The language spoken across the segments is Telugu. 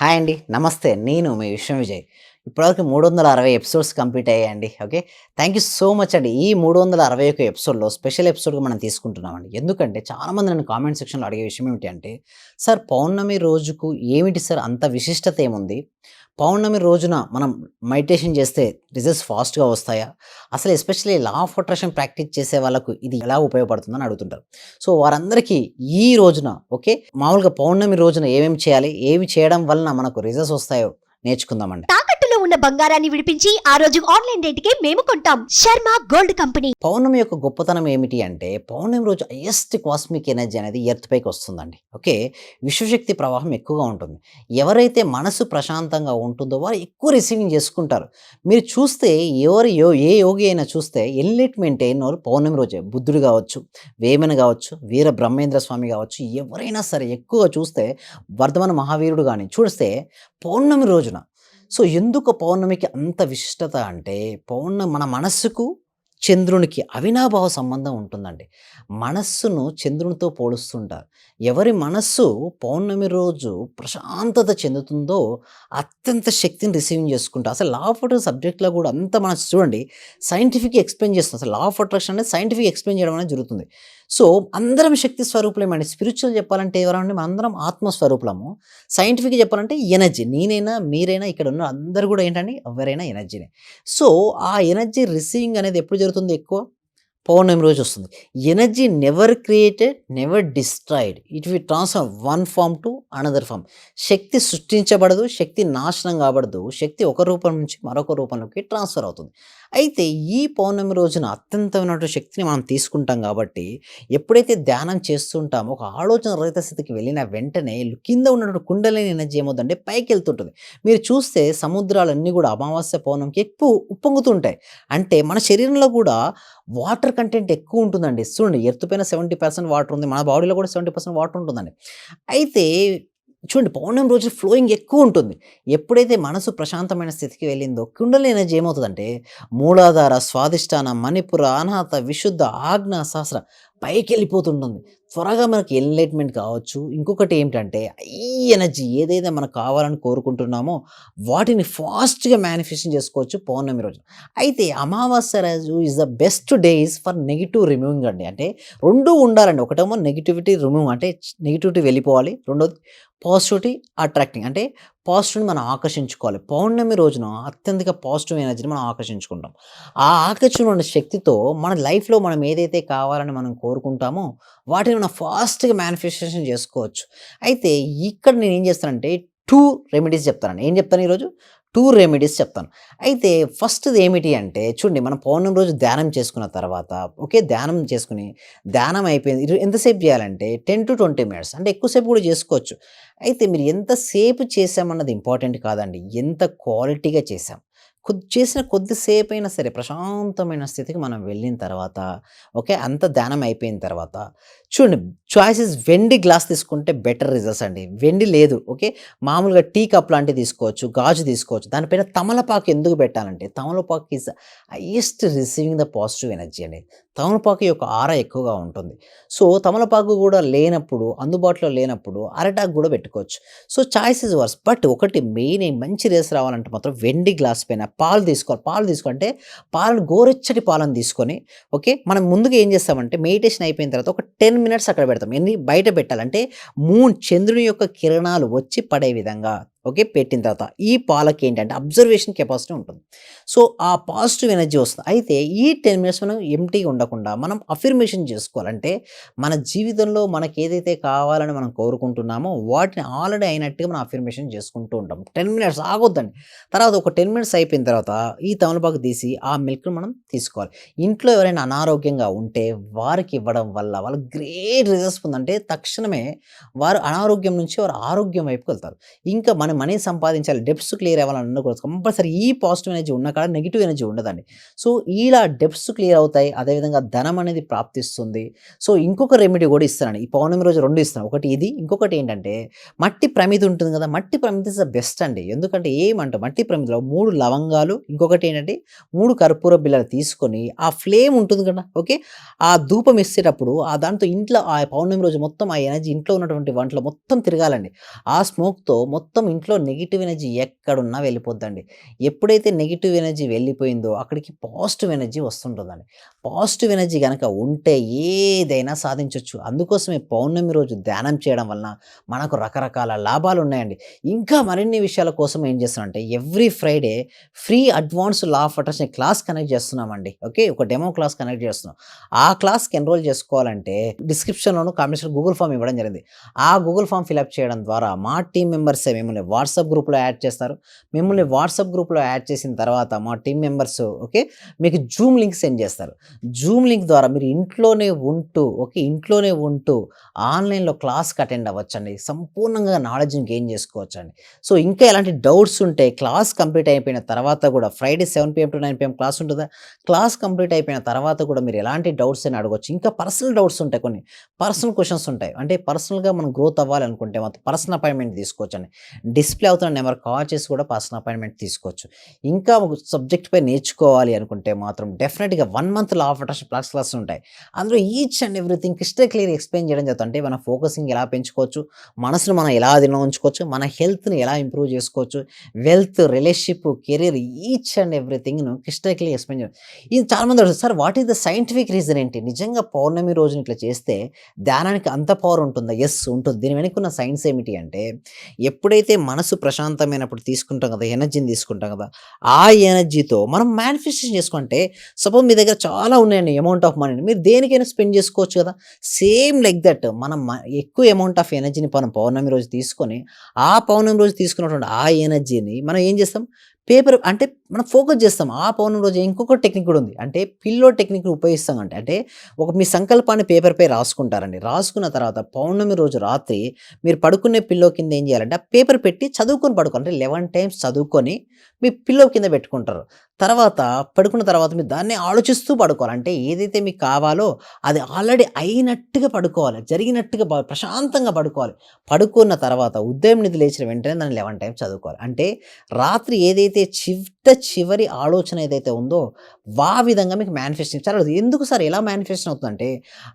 హాయ్ అండి. నమస్తే. నేను మీ విశ్వం విజయ్. ఇప్పటివరకు మూడు వందల అరవై ఎపిసోడ్స్ కంప్లీట్ అయ్యాయండి. Okay? Thank you so much అండి. ఈ మూడు వందల అరవై ఒక ఎపిసోడ్లో స్పెషల్ ఎపిసోడ్గా మనం తీసుకుంటున్నామండి. ఎందుకంటే చాలామంది నన్ను కామెంట్ సెక్షన్లో అడిగే విషయం ఏమిటి అంటే సార్ పౌర్ణమి రోజుకు ఏమిటి సార్ అంత విశిష్టత ఏముంది? పౌర్ణమి రోజున మనం మెడిటేషన్ చేస్తే రిజల్ట్స్ ఫాస్ట్గా వస్తాయా? అసలు especially law of attraction practice చేసే వాళ్ళకు ఇది ఎలా ఉపయోగపడుతుందని అడుగుతుంటారు. సో వారందరికీ ఈ రోజున ఓకే? మామూలుగా పౌర్ణమి రోజున ఏమేమి చేయాలి? ఏమి చేయడం వలన మనకు రిజల్ట్స్ వస్తాయో నేర్చుకుందామండి. ఉన్న బంగారాన్ని విడిపించి ఆ రోజు ఆన్లైన్ రేటుకే మేము కొంటాం. Sharma gold company. పౌర్ణమి యొక్క గొప్పతనం ఏమిటి అంటే పౌర్ణమి రోజు హైయెస్ట్ కాస్మిక్ ఎనర్జీ అనేది ఎర్త్ పైకి వస్తుందండి. ఓకే? విశ్వశక్తి ప్రవాహం ఎక్కువగా ఉంటుంది. ఎవరైతే మనసు ప్రశాంతంగా ఉంటుందో వారు ఎక్కువ రిసీవింగ్ చేసుకుంటారు. మీరు చూస్తే ఎవరు యో ఏ యోగి అయినా చూస్తే ఎన్లైట్మెంట్ అయిన వాళ్ళు పౌర్ణమి రోజే. బుద్ధుడు కావచ్చు వేమన కావచ్చు వీర బ్రహ్మేంద్ర స్వామి కావచ్చు ఎవరైనా సరే ఎక్కువగా చూస్తే వర్ధమాన మహావీరుడు కానీ చూస్తే పౌర్ణమి రోజున సో ఎందుకు పౌర్ణమికి అంత విశిష్టత అంటే పౌర్ణమి మన మనస్సుకు చంద్రునికి అవినాభావ సంబంధం ఉంటుందండి. మనస్సును చంద్రునితో పోలుస్తుంటారు. ఎవరి మనస్సు పౌర్ణమి రోజు ప్రశాంతత చెందుతుందో అత్యంత శక్తిని రిసీవింగ్ చేసుకుంటారు అసలు లా ఆఫ్ అట్రాక్షన్ సబ్జెక్ట్లో కూడా అంత మనం చూడండి సైంటిఫిక్ ఎక్స్ప్లెయిన్ చేస్తుంది. అసలు లా ఆఫ్ అట్రాక్షన్ అనేది సైంటిఫిక్ ఎక్స్ప్లెయిన్ చేయడం అనేది జరుగుతుంది. సో అందరం శక్తి స్వరూపులేమండి స్పిరిచువల్ చెప్పాలంటే ఎవరంటే అందరం ఆత్మస్వరూపులము. సైంటిఫిక్ చెప్పాలంటే ఎనర్జీ. నేనైనా మీరైనా ఇక్కడ ఉన్న అందరు కూడా ఏంటండి ఎవరైనా ఎనర్జీనే. సో ఆ ఎనర్జీ రిసీవింగ్ అనేది ఎప్పుడు జరుగుతుంది ఎక్కువ? పౌర్ణమి రోజు వస్తుంది. Energy never created never destroyed. It we transfer one form to another form శక్తి సృష్టించబడదు శక్తి నాశనం కాబడదు. శక్తి ఒక రూపం నుంచి మరొక రూపంలోకి ట్రాన్స్ఫర్ అవుతుంది. అయితే ఈ పౌర్ణమి రోజున అత్యంతమైనటువంటి శక్తిని మనం తీసుకుంటాం కాబట్టి ఎప్పుడైతే ధ్యానం చేస్తుంటామో ఒక ఆలోచన రహిత స్థితికి వెళ్ళిన వెంటనే కింద ఉన్నటువంటి కుండలేని ఎనర్జీ ఏమవుతుందంటే పైకి వెళ్తుంటుంది. మీరు చూస్తే సముద్రాలన్నీ కూడా అమావాస్య పౌర్ణమికి ఎక్కువ ఉప్పొంగుతుంటాయి అంటే మన శరీరంలో కూడా వాటర్ కంటెంట్ ఎక్కువ ఉంటుందండి. చూడండి ఎర్త్ పైన సెవెంటీ పర్సెంట్ వాటర్ ఉంది మన బాడీలో కూడా సెవెంటీ పర్సెంట్ వాటర్ ఉంటుందండి. అయితే చూడండి పౌర్ణమి రోజు ఫ్లోయింగ్ ఎక్కువ ఉంటుంది. ఎప్పుడైతే మనసు ప్రశాంతమైన స్థితికి వెళ్ళిందో కుండలి ఎనర్జీ ఏమవుతుందంటే మూలాధార స్వాదిష్టాన మణిపుర అనాథ విశుద్ధ ఆజ్ఞ సహస్ర పైకి వెళ్ళిపోతుంటుంది. త్వరగా మనకి ఎన్లైట్మెంట్ కావచ్చు. ఇంకొకటి ఏమిటంటే ఈ ఎనర్జీ ఏదైతే మనకు కావాలని కోరుకుంటున్నామో వాటిని ఫాస్ట్గా మేనిఫెస్టేషన్ చేసుకోవచ్చు పౌర్ణమి రోజు అయితే అమావాస్య రోజు is the best days for negative removing అండి. అంటే రెండు ఉండాలండి. ఒకటేమో నెగిటివిటీ రిమూవ్ అంటే నెగిటివిటీ వెళ్ళిపోవాలి. రెండోది పాజిటివిటీ అట్రాక్టింగ్. అంటే పాజిటివ్ని మనం ఆకర్షించుకోవాలి. పౌర్ణమి రోజున అత్యంత పాజిటివ్ ఎనర్జీని మనం ఆకర్షించుకుంటాం. ఆ ఆకర్షణ శక్తితో మన లైఫ్లో మనం ఏదైతే కావాలని మనం కోరుకుంటామో వాటిని మనం ఫాస్ట్గా మేనిఫెస్టేషన్ చేసుకోవచ్చు. అయితే ఇక్కడ నేను ఏం చేస్తానంటే టూ రెమెడీస్ చెప్తానండి. ఏం చెప్తాను ఈరోజు? టూ రెమెడీస్ చెప్తాను. అయితే ఫస్ట్ది ఏమిటి అంటే చూడండి మనం పౌర్ణమి రోజు ధ్యానం చేసుకున్న తర్వాత ఓకే ధ్యానం చేసుకుని ధ్యానం అయిపోయింది. ఎంతసేపు చేయాలంటే టెన్ టు ట్వంటీ మినిట్స్ అంటే ఎక్కువసేపు కూడా చేసుకోవచ్చు. అయితే మీరు ఎంతసేపు చేసామన్నది ఇంపార్టెంట్ కాదండి. ఎంత క్వాలిటీగా చేసాం కొద్ది చేసిన కొద్దిసేపు అయినా సరే ప్రశాంతమైన స్థితికి మనం వెళ్ళిన తర్వాత ఓకే అంత ధ్యానం అయిపోయిన తర్వాత చూడండి చాయిసెస్ వెండి గ్లాస్ తీసుకుంటే బెటర్ రిజల్ట్స్ అండి. వెండి లేదు ఓకే మామూలుగా టీ కప్ లాంటివి తీసుకోవచ్చు గాజు తీసుకోవచ్చు. దానిపైన తమలపాకు ఎందుకు పెట్టాలంటే తమలపాకు is highest receiving the positive energy అనేది తమలపాకు యొక్క ఆర ఎక్కువగా ఉంటుంది. సో తమలపాకు కూడా లేనప్పుడు అందుబాటులో లేనప్పుడు అరటాకు కూడా పెట్టుకోవచ్చు. So choice is worse. But ఒకటి మెయిన్ మంచి రేస్ రావాలంటే మాత్రం వెండి గ్లాస్ పైన పాలు తీసుకోవాలి. పాలు తీసుకుంటే పాలను గోరెచ్చటి పాలను తీసుకొని ఓకే? మనం ముందుగా ఏం చేస్తామంటే మెడిటేషన్ అయిపోయిన తర్వాత ఒక టెన్ మినిట్స్ అక్కడ పెడతాం. ఎన్ని బయట పెట్టాలంటే మూన్ చంద్రుని యొక్క కిరణాలు వచ్చి పడే విధంగా. ఓకే పెట్టిన తర్వాత ఈ పాలకి ఏంటంటే అబ్జర్వేషన్ కెపాసిటీ ఉంటుంది. సో ఆ పాజిటివ్ ఎనర్జీ వస్తుంది. అయితే ఈ టెన్ మినిట్స్ మనం ఎంటీగా ఉండకుండా మనం అఫిర్మేషన్ చేసుకోవాలంటే మన జీవితంలో మనకి ఏదైతే కావాలని మనం కోరుకుంటున్నామో వాటిని ఆల్రెడీ అయినట్టుగా మనం అఫిర్మేషన్ చేసుకుంటూ ఉంటాం. టెన్ మినిట్స్ ఆగొద్దండి. తర్వాత ఒక టెన్ మినిట్స్ అయిపోయిన తర్వాత ఈ తమలపాకు తీసి ఆ మిల్క్ను మనం తీసుకోవాలి. ఇంట్లో ఎవరైనా అనారోగ్యంగా ఉంటే వారికి ఇవ్వడం వల్ల వాళ్ళకి గ్రేట్ రిజల్ట్స్ పొందంటే తక్షణమే వారు అనారోగ్యం నుంచి వారు ఆరోగ్యం వైపుకి వెళ్తారు. ఇంకా మనం మనీ సంపాదించాలి డెప్స్ క్లియర్ అవ్వాలని కూడా కంపల్సరీ ఈ పాజిటివ్ ఎనర్జీ ఉన్న కాడ నెగిటివ్ ఎనర్జీ ఉండదండి. సో ఇలా డెప్స్ క్లియర్ అవుతాయి అదేవిధంగా ధనం అనేది ప్రాప్తిస్తుంది. సో ఇంకొక రెమెడీ కూడా ఇస్తానండి. ఈ పౌర్ణమి రోజు రెండు ఇస్తాను. ఒకటి ఇది ఇంకొకటి ఏంటంటే మట్టి ప్రమిది ఉంటుంది కదా మట్టి ప్రమిది ఇస్ ద బెస్ట్ అండి. ఎందుకంటే ఏమంట? మట్టి ప్రమిదిలో మూడు లవంగాలు ఇంకొకటి ఏంటంటే మూడు కర్పూర బిళ్ళలు తీసుకొని ఆ ఫ్లేమ్ ఉంటుంది కదా ఓకే? ఆ ధూపం ఇచ్చేటప్పుడు ఆ దాంతో ఇంట్లో ఆ పౌర్ణమి రోజు మొత్తం ఆ ఎనర్జీ ఇంట్లో ఉన్నటువంటి వంటలు మొత్తం తిరగాలండి. ఆ స్మోక్తో మొత్తం ఇంట్లో ఇంట్లో నెగిటివ్ ఎనర్జీ ఎక్కడున్నా వెళ్ళిపోద్దండి. ఎప్పుడైతే నెగిటివ్ ఎనర్జీ వెళ్ళిపోయిందో అక్కడికి పాజిటివ్ ఎనర్జీ వస్తుంటుందండి. పాజిటివ్ ఎనర్జీ కనుక ఉంటే ఏదైనా సాధించవచ్చు అందుకోసమే పౌర్ణమి రోజు ధ్యానం చేయడం వలన మనకు రకరకాల లాభాలు ఉన్నాయండి. ఇంకా మరిన్ని విషయాల కోసం ఏం చేస్తున్నామంటే every Friday free advance law of attraction class connect చేస్తున్నామండి. ఓకే? ఒక డెమో క్లాస్ కనెక్ట్ చేస్తున్నాం. ఆ క్లాస్కి ఎన్రోల్ చేసుకోవాలంటే డిస్క్రిప్షన్లోను కామెంట్స్లో గూగుల్ ఫామ్ ఇవ్వడం జరిగింది. ఆ గూగుల్ ఫామ్ ఫిలప్ చేయడం ద్వారా మా టీం మెంబర్సే మిమ్మల్ని వాట్సాప్ గ్రూప్లో యాడ్ చేస్తారు. మిమ్మల్ని వాట్సాప్ గ్రూప్లో యాడ్ చేసిన తర్వాత మా టీం మెంబర్స్ ఓకే మీకు జూమ్ లింక్ సెండ్ చేస్తారు. జూమ్ లింక్ ద్వారా మీరు ఇంట్లోనే ఉంటూ ఓకే ఇంట్లోనే ఉంటూ ఆన్లైన్లో క్లాస్కి అటెండ్ అవ్వచ్చండి. సంపూర్ణంగా నాలెడ్జ్ని గెయిన్ చేసుకోవచ్చండి. సో ఇంకా ఎలాంటి డౌట్స్ ఉంటే క్లాస్ కంప్లీట్ అయిపోయిన తర్వాత కూడా Friday seven PM to nine PM class ఉంటుందా? క్లాస్ కంప్లీట్ అయిపోయిన తర్వాత కూడా మీరు ఎలాంటి డౌట్స్ అయినా అడగవచ్చు ఇంకా పర్సనల్ డౌట్స్ ఉంటాయి కొన్ని. పర్సనల్ క్వశ్చన్స్ ఉంటాయి. అంటే పర్సనల్గా మనం గ్రోత్ అవ్వాలనుకుంటే మాత్రం పర్సనల్ అపాయింట్మెంట్ తీసుకోవచ్చు అండి డిస్ప్లే అవుతున్న నెంబర్ కాల్ చేసి కూడా పర్సనల్ అపాయింట్మెంట్ తీసుకోవచ్చు. ఇంకా ఒక సబ్జెక్ట్ పై నేర్చుకోవాలి అనుకుంటే మాత్రం డెఫినెట్గా one month law of attraction plus class ఉంటాయి. అందులో each and everything crystal clear explain చేయడం జరుగుతుంది. అంటే మన ఫోకసింగ్ ఎలా పెంచుకోవచ్చు మనసును మనం ఎలా అదిలో ఉంచుకోవచ్చు మన హెల్త్ని ఎలా ఇంప్రూవ్ చేసుకోవచ్చు wealth relationship career each and ఎవ్రీథింగ్ను crystal clear explain చేయడం. ఇది చాలామంది అడుగుతారు sir what is the scientific reason ఏంటి? నిజంగా పౌర్ణమి రోజున ఇట్లా చేస్తే ధ్యానానికి అంత పవర్ ఉంటుందా? ఎస్ ఉంటుంది. దీని వెనుకున్న సైన్స్ ఏమిటి అంటే ఎప్పుడైతే మన మనసు ప్రశాంతమైనప్పుడు తీసుకుంటాం కదా ఎనర్జీని తీసుకుంటాం కదా ఆ ఎనర్జీతో మనం మేనిఫెస్టేషన్ చేసుకుంటే సపోజ్ మీ దగ్గర చాలా ఉన్నాయండి అమౌంట్ ఆఫ్ మనీ మీరు దేనికైనా స్పెండ్ చేసుకోవచ్చు కదా. సేమ్ లైక్ దట్ మనం ఎక్కువ అమౌంట్ ఆఫ్ ఎనర్జీని మనం పౌర్ణమి రోజు తీసుకొని ఆ పౌర్ణమి రోజు తీసుకున్నటువంటి ఆ ఎనర్జీని మనం ఏం చేస్తాం? పేపర్ అంటే మనం ఫోకస్ చేస్తాం. ఆ పౌర్ణమి రోజు ఇంకొక టెక్నిక్ కూడా ఉంది. అంటే పిల్లో టెక్నిక్ ఉపయోగిస్తాం అంటే అంటే ఒక మీ సంకల్పాన్ని పేపర్పై రాసుకుంటారండి. రాసుకున్న తర్వాత పౌర్ణమి రోజు రాత్రి మీరు పడుకునే పిల్లో కింద ఏం చేయాలంటే ఆ పేపర్ పెట్టి చదువుకొని పడుకోవాలి. అంటే లెవెన్ టైమ్స్ చదువుకొని మీ పిల్లో కింద పెట్టుకుంటారు. తర్వాత పడుకున్న తర్వాత మీరు దాన్ని ఆలోచిస్తూ పడుకోవాలి. అంటే ఏదైతే మీకు కావాలో అది ఆల్రెడీ అయినట్టుగా పడుకోవాలి. జరిగినట్టుగా ప్రశాంతంగా పడుకోవాలి. పడుకున్న తర్వాత ఉదయం నిధి లేచిన వెంటనే దాన్ని లెవెన్ టైమ్స్ చదువుకోవాలి. అంటే రాత్రి ఏదైతే చిట్ట చివరి ఆలోచన ఏదైతే ఉందో ఆ విధంగా మీకు మేనిఫెస్టేషన్ చాలా ఎందుకు సార్ ఎలా మేనిఫెస్టేషన్ అవుతుందంటే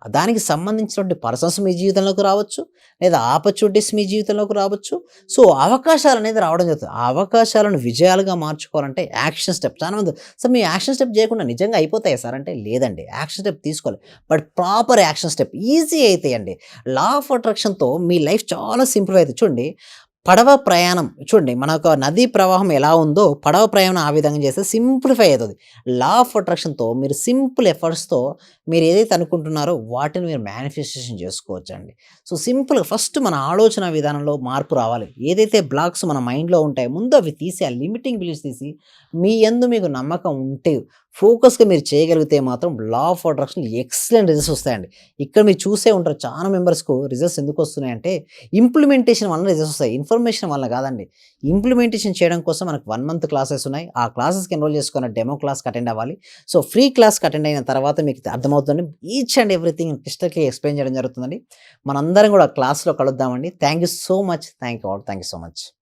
దానికి సంబంధించినటువంటి పర్సన్స్ మీ జీవితంలోకి రావచ్చు లేదా ఆపర్చునిటీస్ మీ జీవితంలోకి రావచ్చు. సో అవకాశాలు అనేది రావడం జరుగుతుంది. ఆ అవకాశాలను విజయాలుగా మార్చుకోవాలంటే యాక్షన్ స్టెప్ చాలా మంది. సార్ మీ యాక్షన్ స్టెప్ చేయకుండా నిజంగా అయిపోతాయి సార్? అంటే లేదండి. యాక్షన్ స్టెప్ తీసుకోవాలి. But proper action step easy అవుతాయండి లా ఆఫ్ అట్రాక్షన్తో మీ లైఫ్ చాలా సింపుల్ అవుతుంది చూడండి పడవ ప్రయాణం. చూడండి మన యొక్క నదీ ప్రవాహం ఎలా ఉందో పడవ ప్రయాణం ఆ విధంగా చేస్తే సింప్లిఫై అవుతుంది లా ఆఫ్ అట్రాక్షన్తో మీరు సింపుల్ ఎఫర్ట్స్తో మీరు ఏదైతే అనుకుంటున్నారో వాటిని మీరు మేనిఫెస్టేషన్ చేసుకోవచ్చండి. సో సింపుల్గా ఫస్ట్ మన ఆలోచన విధానంలో మార్పు రావాలి. ఏదైతే బ్లాక్స్ మన మైండ్లో ఉంటాయో ముందు అవి తీసి ఆ లిమిటింగ్ బిలీఫ్స్ తీసి మీ ఎందు మీకు నమ్మకం ఉంటే ఫోకస్గా మీరు చేయగలిగితే మాత్రం law of attraction excellent results వస్తాయండి. ఇక్కడ మీరు చూసే ఉంటారు చాలా మెంబర్స్కు రిజల్ట్స్ ఎందుకు వస్తున్నాయంటే ఇంప్లిమెంటేషన్ వల్ల రిజల్ట్స్ వస్తాయి. ఇన్ఫర్మేషన్ వల్ల కాదండి. ఇంప్లిమెంటేషన్ చేయడం కోసం మనకు వన్ మంత్ క్లాసెస్ ఉన్నాయి. ఆ క్లాసెస్కి ఎన్రోల్ చేసుకున్న డెమో క్లాస్కి అటెండ్ అవ్వాలి. సో ఫ్రీ క్లాస్కి అటెండ్ అయిన తర్వాత మీకు అర్థమవుతుంది. ఈచ్ అండ్ ఎవ్రీథింగ్ క్రిస్టల్కి ఎక్స్ప్లెయిన్ చేయడం జరుగుతుందండి. మనందరం కూడా క్లాస్లో కలుద్దామండి. Thank you so much. Thank you all. Thank you so much.